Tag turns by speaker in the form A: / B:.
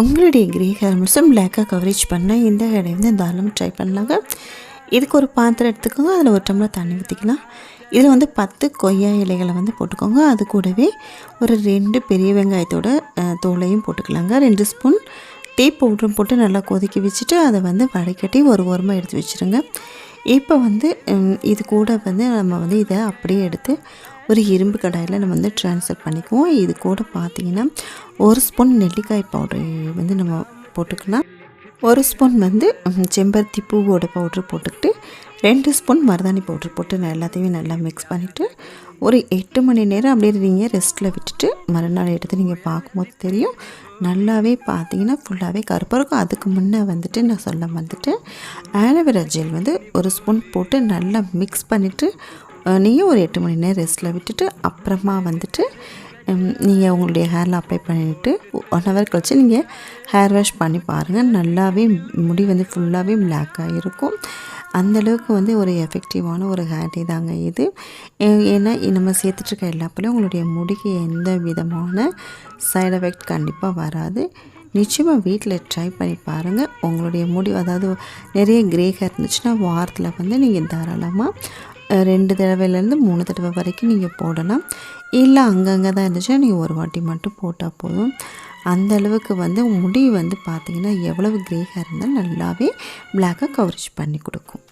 A: உங்களுடைய grey hair முழுசும் பிளாக்காக கவரேஜ் பண்ண இந்த ஹேரை வந்து தாராளமாக ட்ரை பண்ணலாங்க. இதுக்கு ஒரு பாத்திரம் எடுத்துக்கோங்க. அதில் ஒரு டம்ளர் தண்ணி ஊற்றிக்கலாம் இதில் வந்து பத்து கொய்யா இலைகளை வந்து போட்டுக்கோங்க. அது கூடவே ஒரு ரெண்டு பெரிய வெங்காயத்தோட தோலையும் போட்டுக்கலாங்க. ரெண்டு ஸ்பூன் டீ பவுடரும் போட்டு நல்லா கொதிக்க வச்சுட்டு அதை வந்து வடைக்கட்டி ஒரு ஓரமாக எடுத்து வச்சுருங்க. இப்போ வந்து இது கூட வந்து நம்ம வந்து இதை அப்படியே எடுத்து ஒரு இரும்பு கடாயில் நம்ம வந்து ட்ரான்ஸ்ஃபர் பண்ணிக்குவோம். இது கூட பார்த்தீங்கன்னா ஒரு ஸ்பூன் நெல்லிக்காய் பவுடர் வந்து நம்ம போட்டுக்கலாம். ஒரு ஸ்பூன் வந்து செம்பருத்தி பூவோட பவுட்ரு போட்டுக்கிட்டு ரெண்டு ஸ்பூன் மருதாணி பவுட்ரு போட்டு எல்லாத்தையுமே எல்லாத்தையும் நல்லா மிக்ஸ் பண்ணிவிட்டு ஒரு எட்டு மணி நேரம் அப்படியே நீங்கள் ரெஸ்ட்டில் விட்டுட்டு மறுநாள் எடுத்து நீங்கள் பார்க்கும்போது தெரியும். நல்லாவே பார்த்தீங்கன்னா ஃபுல்லாகவே கருப்பாக இருக்கும். அதுக்கு முன்னே வந்துட்டு நான் சொல்ல வந்துட்டு ஆலோவேரா ஜெல் வந்து ஒரு ஸ்பூன் போட்டு நல்லா மிக்ஸ் பண்ணிவிட்டு நீங்கள் ஒரு எட்டு மணி நேரம் ரெஸ்ட்டில் விட்டுட்டு அப்புறமா வந்துட்டு நீங்கள் உங்களுடைய ஹேரில் அப்ளை பண்ணிவிட்டு ஒன் ஹவர் கழிச்சு நீங்கள் ஹேர் வாஷ் பண்ணி பாருங்கள் நல்லாவே முடி வந்து ஃபுல்லாகவே பிளாக்காக இருக்கும் அந்தளவுக்கு வந்து ஒரு எஃபெக்டிவான ஒரு ஹேர் டே தாங்க இது. ஏன்னா நம்ம சேர்த்துட்ருக்க எல்லா உங்களுடைய முடிக்கு எந்த விதமான சைடு எஃபெக்ட் கண்டிப்பாக வராது. நிச்சயமாக வீட்டில் ட்ரை பண்ணி பாருங்கள் உங்களுடைய முடி அதாவது நிறைய கிரே ஹேர் இருந்துச்சுன்னா வாரத்தில் வந்து நீங்கள் தாராளமாக ரெண்டு தடவைலேருந்து மூணு தடவை வரைக்கும் நீங்கள் போடலாம். இல்லை அங்கங்கே தான் இருந்துச்சுன்னா நீங்கள் ஒரு வாட்டி மட்டும் போட்டால் போதும். அந்த அளவுக்கு வந்து முடி வந்து பார்த்திங்கன்னா எவ்வளவு கிரே ஹேர் இருந்தாலும் நல்லாவே பிளாக்காக கவரேஜ் பண்ணி கொடுக்கும்.